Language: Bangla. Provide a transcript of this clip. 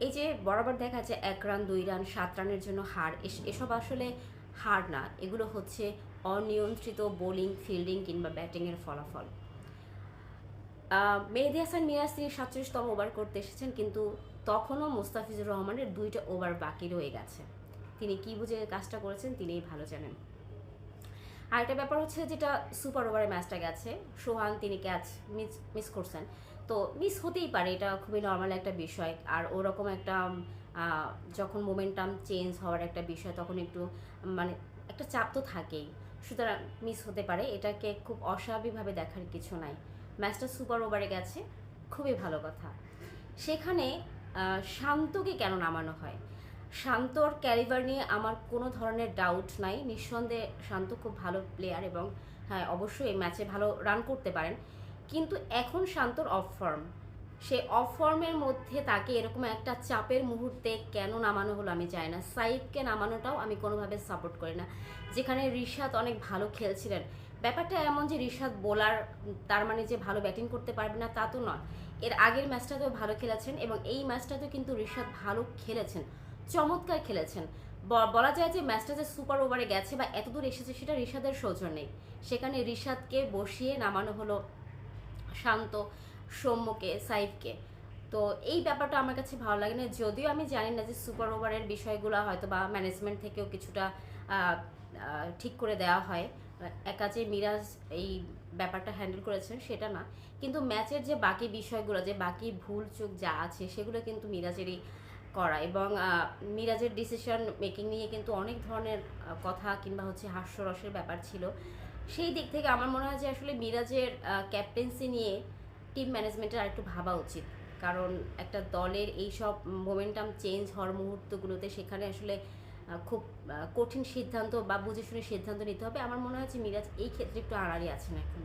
এই যে বরাবর দেখা যায় এক রান, দুই রান, সাত রানের জন্য হার, এস- এসব আসলে হার না। এগুলো হচ্ছে অনিয়ন্ত্রিত বোলিং, ফিল্ডিং কিংবা ব্যাটিংয়ের ফলাফল। মেহেদি হাসান মিরাজ সাতচল্লিশতম ওভার করতে এসেছেন, কিন্তু তখনও মুস্তাফিজুর রহমানের দুইটা ওভার বাকি রয়ে গেছে। তিনি কি বুঝে কাজটা করেছেন তিনিই ভালো জানেন। আরেকটা ব্যাপার হচ্ছে যেটা সুপার ওভারে ম্যাচটা গেছে, সোহান তিনি ক্যাচ মিস মিস করছেন। তো মিস হতেই পারে, এটা খুবই নর্মাল একটা বিষয়। আর ওরকম একটা যখন মোমেন্টাম চেঞ্জ হওয়ার একটা বিষয়, তখন একটু মানে একটা চাপ তো থাকেই। সুতরাং মিস হতে পারে, এটাকে খুব অস্বাভাবিকভাবে দেখার কিছু নাই। ম্যাচটা সুপার ওভারে গেছে, খুবই ভালো কথা। সেখানে শান্তকে কেন নামানো হয়? শান্তর ক্যারিবার নিয়ে আমার কোনো ধরনের ডাউট নাই। নিঃসন্দেহে শান্ত খুব ভালো প্লেয়ার এবং হ্যাঁ অবশ্যই ম্যাচে ভালো রান করতে পারেন। কিন্তু এখন শান্তর অফ ফর্ম সে অফ ফর্মের মধ্যে তাকে এরকম একটা চাপের মুহূর্তে কেন নামানো হলো আমি চাই না। সাইদকে নামানোটাও আমি কোনোভাবে সাপোর্ট করি না। যেখানে রিশাদ অনেক ভালো খেলছিলেন। ব্যাপারটা এমন যে রিশাদ বোলার তার মানে যে ভালো ব্যাটিং করতে পারবে না, তা তো নয়। এর আগের ম্যাচটাতেও ভালো খেলেছেন এবং এই ম্যাচটাতেও কিন্তু রিশাদ ভালো খেলেছেন। চমৎকার খেলেছেন। বলা যায় যে ম্যাচটা যে সুপার ওভারে গেছে বা এতদূর এসেছে সেটা রিশাদের সৌজন্যেই। সেখানে রিশাদকে বসিয়ে নামানো হলো শান্ত, সৌম্যকে, সাইফকে। তো এই ব্যাপারটা আমার কাছে ভালো লাগে না। যদিও আমি জানি না যে সুপার ওভারের বিষয়গুলো হয়তো বা ম্যানেজমেন্ট থেকেও কিছুটা ঠিক করে দেওয়া হয়। একা যে মিরাজ এই ব্যাপারটা হ্যান্ডেল করেছেন সেটা না। কিন্তু ম্যাচের যে বাকি বিষয়গুলো, যে বাকি ভুল চুক যা আছে, সেগুলো কিন্তু মিরাজেরই করা। এবং মিরাজের ডিসিশন মেকিং নিয়ে কিন্তু অনেক ধরনের কথা কিংবা হচ্ছে হাস্যরসের ব্যাপার ছিল। সেই দিক থেকে আমার মনে হয় যে আসলে মিরাজের ক্যাপ্টেন্সি নিয়ে টিম ম্যানেজমেন্টের আর একটু ভাবা উচিত। কারণ একটা দলের এই সব মোমেন্টাম চেঞ্জ হওয়ার মুহূর্তগুলোতে সেখানে আসলে খুব কঠিন সিদ্ধান্ত বা বুঝে শুনে সিদ্ধান্ত নিতে হবে। আমার মনে হয় যে মিরাজ এই ক্ষেত্রে একটু আড়ালি আছেন এখন।